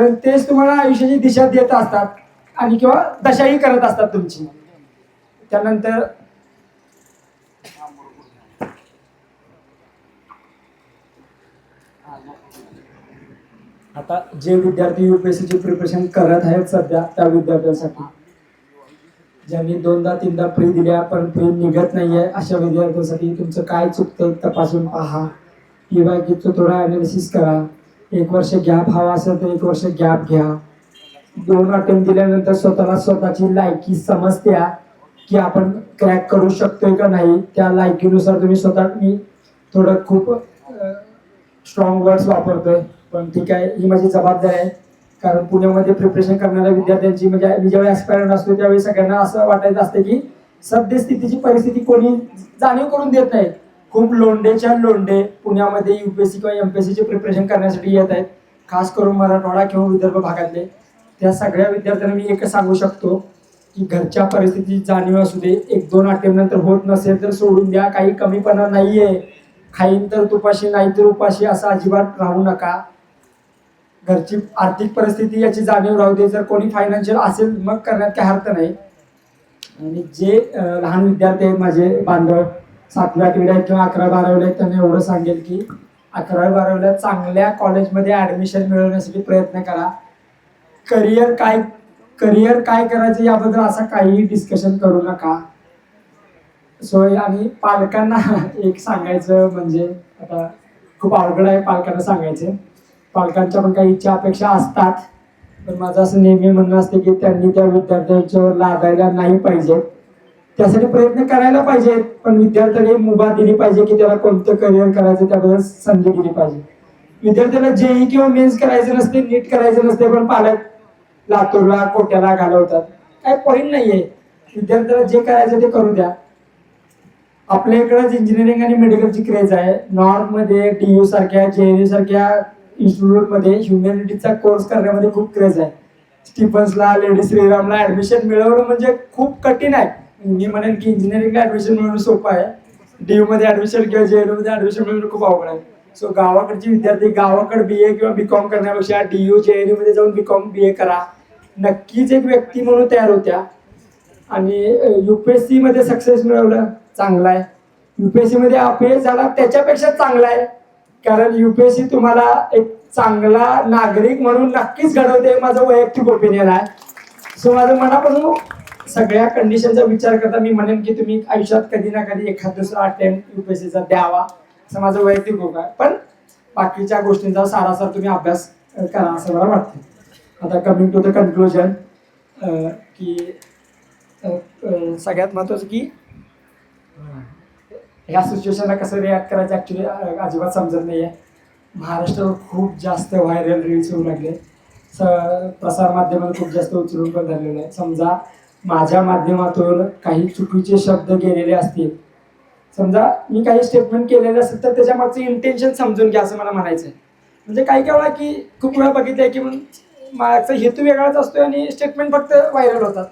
पण तेच तुम्हाला आयुष्याची दिशा देत असतात आणि किंवा दशाही करत असतात तुमची. त्यानंतर आता जे विद्यार्थी युपीएससीची प्रिपरेशन करत आहेत सध्या त्या विद्यार्थ्यांसाठी ज्यांनी दोनदा तीनदा फ्री दिल्या पण फ्री निघत नाहीये अशा विद्यार्थ्यांसाठी तुमचं काय चुकतंय तपासून पहा. किंवा की थोडा अनालिसिस करा. एक वर्ष गॅप हवा असेल तर एक वर्ष गॅप घ्या. दोन अटेम्प्ट दिल्यानंतर स्वतःला स्वतःची लायकी समजत्या की आपण क्रॅक करू शकतोय का नाही. त्या लायकीनुसार तुम्ही स्वतः मी थोडं खूप स्ट्रॉंग वर्ड्स वापरतोय. पण ठीक आहे ही माझी जबाबदारी आहे. कारण पुण्यामध्ये प्रिपरेशन करणाऱ्या विद्यार्थ्यांची म्हणजे मी ज्यावेळी ऍस्पायरंट असतो त्यावेळी सगळ्यांना असं वाटायचं असतं की सद्यस्थितीची परिस्थिती कोणी जाणीव करून देत नाही. खूप लोंडेच्या लोंडे पुण्यामध्ये युपीएससी किंवा एमपीएससीचे प्रिपरेशन करण्यासाठी येत आहेत. खास करून मराठवाडा किंवा विदर्भ भागातले. त्या सगळ्या विद्यार्थ्यांना मी एकच सांगू शकतो की घरच्या परिस्थितीची जाणीव असू दे. एक दोन अटेम्प नंतर होत नसेल तर सोडून द्या. काही कमीपणा नाही आहे खाईन तर तुपाशी नाही तर उपाशी असं अजिबात राहू नका. घरची आर्थिक परिस्थिती याची जाणीव राहू दे. जर कोणी फायनान्शियल असेल मग करण्यात काही अर्थ नाही. आणि जे लहान विद्यार्थी आहेत माझे बांधव सातव्या आठवीला आहेत किंवा अकरा बारावीला आहेत त्यांना एवढं सांगेल की अकरावी बारावीला चांगल्या कॉलेजमध्ये ॲडमिशन मिळवण्यासाठी प्रयत्न करा. करिअर काय करिअर काय करायचं याबद्दल असं काहीही डिस्कशन करू नका. सो आणि पालकांना एक सांगायचं म्हणजे आता खूप अवघड आहे पालकांना सांगायचे. पालकांच्या पण काही इच्छा अपेक्षा असतात. पण माझं असं नेहमी म्हणणं असते की त्यांनी त्या विद्यार्थ्यांच्यावर लादायला नाही पाहिजे. त्यासाठी प्रयत्न करायला पाहिजेत पण विद्यार्थ्याने मुभा दिली पाहिजे की त्याला कोणतं करिअर करायचं त्याबद्दल संधी दिली पाहिजे. विद्यार्थ्याला जेई किंवा मेन्स करायचं नसते नीट करायचं नसते पण पालक लातूरला कोट्याला घालवतात. काय पॉईंट नाहीये. विद्यार्थ्याला जे करायचं ते करू द्या. आपल्या इकडंच इंजिनिअरिंग आणि मेडिकलची क्रेज आहे. नॉर्थमध्ये डी यू सारख्या जे एन यू सारख्या इन्स्टिट्यूटमध्ये ह्युमॅनिटीजचा कोर्स करण्यामध्ये खूप क्रेज आहे. स्टीफन्सला लेडी श्रीरामला ऍडमिशन मिळवणं म्हणजे खूप कठीण आहे. मी म्हणेन की इंजिनिअरिंगला ऍडमिशन मिळवणं सोपं आहे. डी मध्ये ऍडमिशन किंवा जे एलमध्ये ऍडमिशन मिळवणं खूप अवघड आहे. सो गावाकडचे विद्यार्थी गावाकडे बी ए किंवा बी कॉम करण्यापेक्षा डी यू जे एनमध्ये जाऊन बी कॉम बी ए करा. नक्कीच एक व्यक्ती म्हणून तयार होत्या. आणि युपीएससी मध्ये सक्सेस मिळवलं. चांगलं आहे. युपीएससी मध्ये अपयश झाला त्याच्यापेक्षा चांगला आहे. कारण युपीएससी तुम्हाला एक चांगला नागरिक म्हणून नक्कीच घडवते. माझं वैयक्तिक ओपिनियन आहे. सो माझं मनापासून सगळ्या कंडिशनचा विचार करता मी म्हणेन की तुम्ही आयुष्यात कधी ना कधी एखाद दुसरा अटेम्प्ट युपीएससीचा द्यावा. असं माझं वैयक्तिक होत. आहे पण बाकीच्या गोष्टींचा सारासार तुम्ही अभ्यास करा असं मला वाटतं. आता कमिंग टू द कन्क्लुजन की सगळ्यात महत्त्वाचं की ह्या सिच्युएशनला कसं रिॲक्ट करायचं ॲक्च्युली अजिबात समजत नाही आहे महाराष्ट्रावर खूप जास्त व्हायरल रील्स होऊ लागले. स प्रसारमाध्यमात खूप जास्त उचलून पण झालेलं आहे. समजा माझ्या माध्यमातून काही चुकीचे शब्द गेलेले असतील. समजा मी काही स्टेटमेंट केलेले असेल तर त्याच्या मागचं इंटेन्शन समजून घ्या असं मला म्हणायचं आहे म्हणजे काही काही वेळा की खूप वेळा बघितलं आहे की मग माझा हेतू वेगळाच असतो आणि स्टेटमेंट फक्त व्हायरल होतात.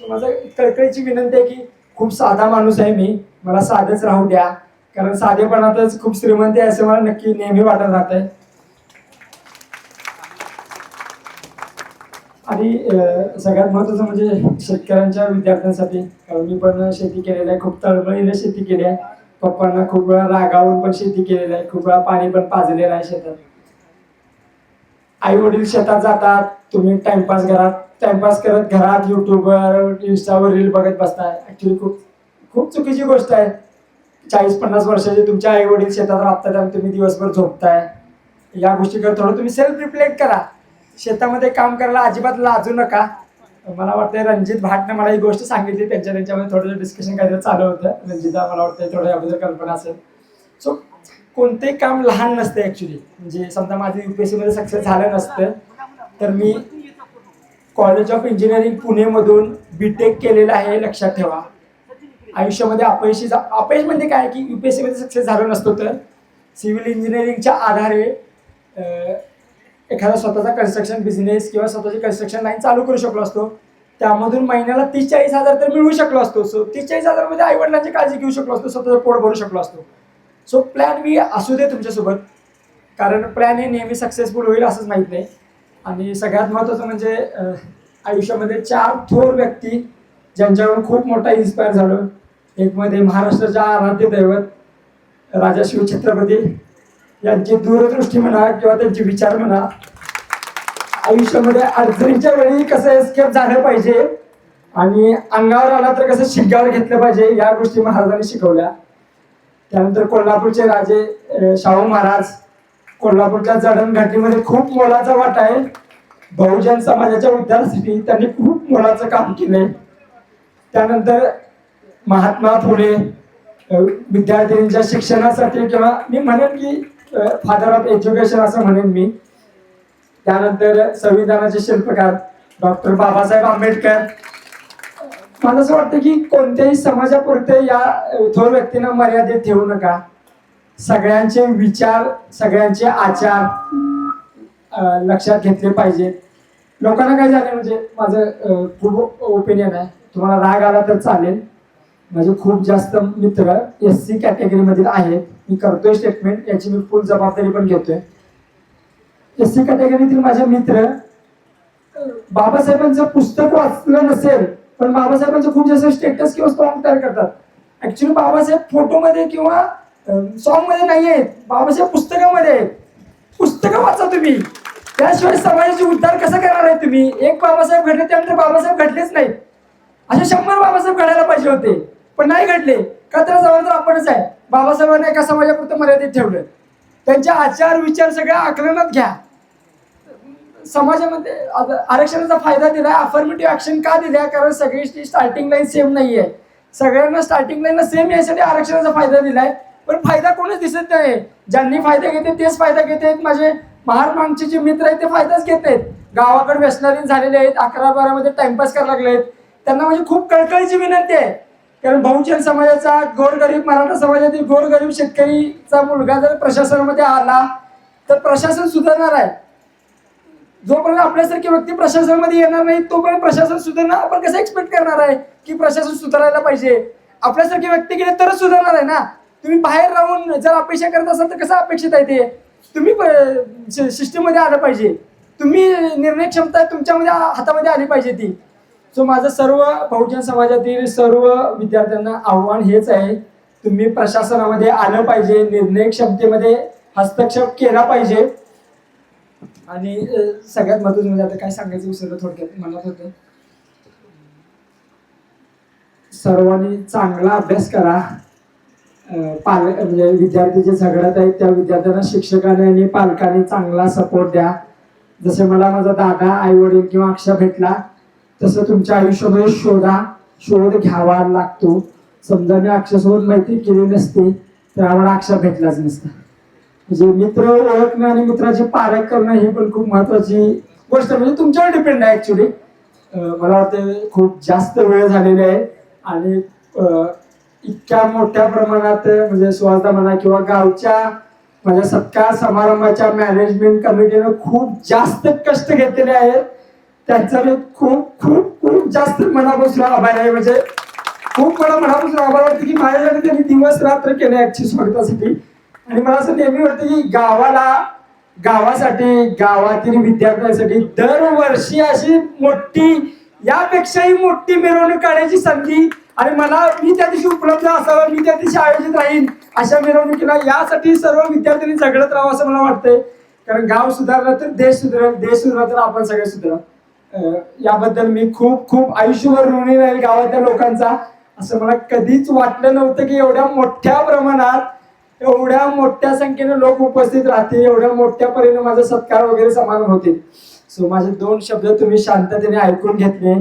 सो माझं कळकळीची विनंती आहे की खूप साधा माणूस आहे मी. मला साधेच राहू द्या. कारण साधेपणातच खूप श्रीमंत आहे असं मला नक्की नेहमी वाटत राहत आहे आणि सगळ्यात महत्त्वाचं म्हणजे शेतकऱ्यांच्या विद्यार्थ्यांसाठी कारण मी पण शेती केलेली आहे खूप तळमळीने शेती केली आहे. पप्पांना खूप वेळा रागावून पण शेती केलेली आहे खूप वेळा पाणी पण पाजलेलं आहे शेतात. आई वडील शेतात जातात तुम्ही टाइमपास घरात टाइमपास करत घरात युट्यूबवर इंस्टावर रील बघत बसताय. ऍक्च्युली खूप खूप चुकीची गोष्ट आहे. चाळीस पन्नास वर्षाचे तुमचे आई वडील शेतात राबतात आणि तुम्ही दिवसभर झोपताय. या गोष्टीकडे थोडं तुम्ही सेल्फ रिफ्लेक्ट करा. शेतामध्ये काम करायला अजिबात लाजू नका. मला वाटतं रणजित भाटने मला ही गोष्ट सांगितली. त्यांच्या त्यांच्यामध्ये थोडंसं डिस्कशन काहीतरी चालू होतं. रंजिता मला वाटतं थोडं अगोदर कल्पना असेल. सो कोणतेही काम लहान नसते ॲक्च्युली म्हणजे समजा माझं एस सीमध्ये सक्सेस झालं नसतं तर मी कॉलेज ऑफ इंजिनिअरिंग पुणेमधून बी टेक केलेलं आहे लक्षात ठेवा. आयुष्यामध्ये अपयशी जा अपयश म्हणजे काय? की यू पी एस सीमध्ये सक्सेस झालं नसतो तर सिव्हिल इंजिनिअरिंगच्या आधारे एखादा स्वतःचा कन्स्ट्रक्शन बिझनेस किंवा स्वतःची कन्स्ट्रक्शन लाईन चालू करू शकलो असतो. त्यामधून महिन्याला तीस चाळीस हजार तर मिळू शकलो असतो. सो तीस चाळीस हजारमध्ये आईवडिलांची काळजी घेऊ शकलो असतो स्वतःचं पोट भरू शकलो असतो. सो प्लॅन बी असू दे तुमच्यासोबत. कारण प्लॅन हे नेहमी सक्सेसफुल होईल असंच माहीत नाही. आणि सगळ्यात महत्त्वाचं म्हणजे आयुष्यामध्ये चार थोर व्यक्ती ज्यांच्याकडून खूप मोठा इन्स्पायर झालो. एक मध्ये महाराष्ट्राच्या आराध्य दैवत राजा शिव छत्रपती यांची दूरदृष्टी म्हणा किंवा त्यांचे विचार म्हणा आयुष्यामध्ये अडचणीच्या वेळी कसं एस्केप झालं पाहिजे आणि अंगावर आला तर कसं शिग्गावर घेतलं पाहिजे या गोष्टी महाराजांनी शिकवल्या. त्यानंतर कोल्हापूरचे राजे शाहू महाराज कोल्हापूरच्या जडणघडणीमध्ये खूप मोलाचा वाटा आहे. बहुजन समाजाच्या उद्धारासाठी त्यांनी खूप मोलाचं काम केलंय. त्यानंतर महात्मा फुले विद्यार्थिनींच्या शिक्षणासाठी किंवा मी म्हणेन की फादर ऑफ एज्युकेशन असं म्हणेन मी. त्यानंतर संविधानाचे शिल्पकार डॉक्टर बाबासाहेब आंबेडकर. मला असं वाटतं की कोणत्याही समाजापुरते या थोर व्यक्तींना मर्यादित ठेवू नका. सगळ्यांचे विचार सगळ्यांचे आचार लक्षात घेतले पाहिजेत लोकांना काय झालं म्हणजे माझं खूप ओपिनियन आहे. तुम्हाला राग आला तर चालेल. माझे खूप जास्त मित्र एस सी कॅटेगरीमधील आहेत. मी करतोय स्टेटमेंट याची मी फुल जबाबदारी पण घेतोय. एस सी कॅटेगरीतील माझे मित्र बाबासाहेबांचं पुस्तक वाचलं नसेल पण बाबासाहेबांचं खूप जास्त स्टेटस किंवा सॉंग तयार करतात. ऍक्च्युली बाबासाहेब फोटोमध्ये किंवा सॉन्गमध्ये नाही आहेत. बाबासाहेब पुस्तकामध्ये आहेत. पुस्तकं वाचा तुम्ही. त्याशिवाय समाजाचे उद्धार कसा करणार आहे तुम्ही? एक बाबासाहेब घडले त्यानंतर बाबासाहेब घडलेच नाहीत. असे शंभर बाबासाहेब घडायला पाहिजे होते. पण नाही घडले. का तर जबाबदार आपणच आहे. बाबासाहेबांना एका समाजापुरतं मर्यादित ठेवलं त्यांचे आचार विचार सगळ्या आकलनात घ्या. समाजामध्ये आरक्षणाचा फायदा दिलाय. अफर्मेटिव्ह ऍक्शन का दिल्या? कारण सगळी स्टार्टिंग लाईन सेम आहे सगळ्यांना स्टार्टिंग लाईन सेम यासाठी आरक्षणाचा फायदा दिलाय. पण फायदा कोणच दिसत नाही ज्यांनी फायदा घेते तेच फायदा घेत आहेत. माझे महाराष्ट्रांचे जे मित्र आहेत ते फायदाच घेत आहेत गावाकडे व्यसनाधीन झालेले आहेत. अकरा बारामध्ये टाइमपास करायला लागले आहेत त्यांना म्हणजे खूप कळकळीची विनंती आहे. कारण बहुजन समाजाचा गोरगरीब मराठा समाजातील गोरगरीब शेतकरीचा मुलगा जर प्रशासनामध्ये आला तर प्रशासन सुधारणार आहे. जोपर्यंत आपल्यासारखी व्यक्ती प्रशासनामध्ये येणार नाही तोपर्यंत प्रशासन सुधारणं आपण कसं एक्सपेक्ट करणार आहे की प्रशासन सुधारायला पाहिजे? आपल्यासारखी व्यक्ती गेले तरच सुधारणार आहे ना? तुम्ही बाहेर राहून जर अपेक्षा करत असाल तर कसं अपेक्षित आहे ते? तुम्ही सिस्टीममध्ये आलं पाहिजे. तुम्ही निर्णय क्षमता तुमच्यामध्ये हातामध्ये आली पाहिजे ती. सो माझं सर्व बहुजन समाजातील सर्व विद्यार्थ्यांना आव्हान हेच आहे. तुम्ही प्रशासनामध्ये आलं पाहिजे निर्णय क्षमतेमध्ये हस्तक्षेप केला पाहिजे. आणि सगळ्यात महत्वाचं म्हणजे आता काय सांगायचं विसरलं थोडक्यात म्हणत होतं. सर्वांनी चांगला अभ्यास करा. पाल पालक म्हणजे विद्यार्थी जे झगडत आहेत त्या विद्यार्थ्यांना शिक्षकाने आणि पालकांनी चांगला सपोर्ट द्या. जसे मला माझा दादा आई वडील किंवा अक्षा भेटला तसं तुमच्या आयुष्यामध्ये शोधा शोध घ्यावा लागतो. समजा मी अक्षासोबत मैत्री केली नसती तर आम्हाला अक्षा भेटलाच नसता. म्हणजे मित्र ओळखणं आणि मित्राची पारख करणं ही पण खूप महत्वाची गोष्ट म्हणजे तुमच्यावर डिपेंड आहे ऍक्च्युली मला वाटतं खूप जास्त वेळ झालेला आहे. आणि इतक्या मोठ्या प्रमाणात म्हणजे सुवासदा म्हणा किंवा गावच्या माझ्या सत्कार समारंभाच्या मॅनेजमेंट कमिटीनं खूप जास्त कष्ट घेतलेले आहेत. त्यांचा मी खूप खूप खूप जास्त मनापासून आभार आहे. म्हणजे खूप मला मनापासून आभार वाटतं की माझ्यासाठी त्यांनी दिवस रात्र केले ऍक्च्युली स्वागतासाठी आणि मला असं नेहमी वाटतं की गावाला गावासाठी गावातील विद्यार्थ्यांसाठी दरवर्षी अशी मोठी यापेक्षाही मोठी मिरवणूक काढायची संधी आणि मला मी त्या दिवशी उपलब्ध असावं मी त्या दिवशी आयोजित राहीन अशा मिरवणुकीला यासाठी सर्व विद्यार्थ्यांनी झगडत राहावं असं मला वाटतंय. कारण गाव सुधारलं तर देश सुधारेल देश सुधारला तर आपण सगळे सुधारा याबद्दल मी खूप खूप आयुष्यभर ऋणी राहील गावातल्या लोकांचा. असं मला कधीच वाटलं नव्हतं की एवढ्या मोठ्या प्रमाणात एवढ्या मोठ्या संख्येने लोक उपस्थित राहतील एवढ्या मोठ्या परीने माझा सत्कार वगैरे समारंभ होतील. सो माझे दोन शब्द तुम्ही शांततेने ऐकून घेतले.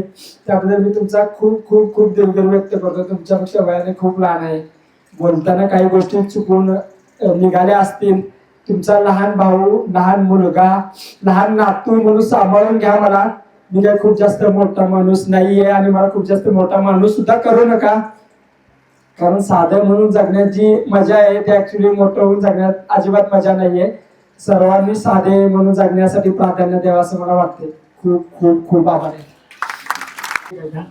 त्याबद्दल मी तुमचा खूप खूप खूप दिलगिरी व्यक्त करतो. तुमच्यापेक्षा वयाने खूप लहान आहे. बोलताना काही गोष्टी चुकून निघाल्या असतील. तुमचा लहान भाऊ लहान मुलगा लहान नातू म्हणून सांभाळून घ्या मला. मी काय खूप जास्त मोठा माणूस नाहीये आणि मला खूप जास्त मोठा माणूस सुद्धा करू नका. कारण साधं म्हणून जगण्यात जी मजा आहे ते ऍक्च्युली मोठं होऊन जगण्यात अजिबात मजा नाहीये. सर्वांनी साधे म्हणून जगण्यासाठी प्राधान्य द्यावं असं मला वाटते खूप खूप खूप आभार. आहे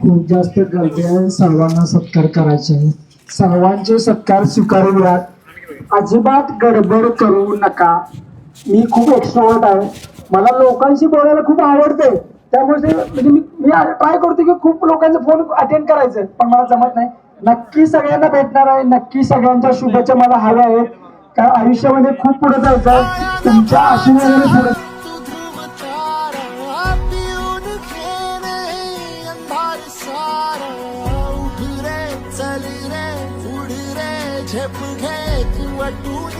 खूप जास्त गर्दी आहे. सर्वांना सत्कार करायचे आहे. सर्वांचे सत्कार स्वीकारूयात अजिबात गडबड करू नका. मी खूप एक्सपर्ट आहे. मला लोकांशी बोलायला खूप आवडते. त्यामुळे म्हणजे मी मी ट्राय करतो की खूप लोकांचे फोन अटेंड करायचं. पण मला जमत नाही. नक्की सगळ्यांना भेटणार आहे. नक्की सगळ्यांच्या शुभेच्छा मला हव्या आहेत. कारण आयुष्यामध्ये खूप पुढे जायचं आहे. तुमच्या आशीर्वादाने पुढे तू रे रे झेप घे तू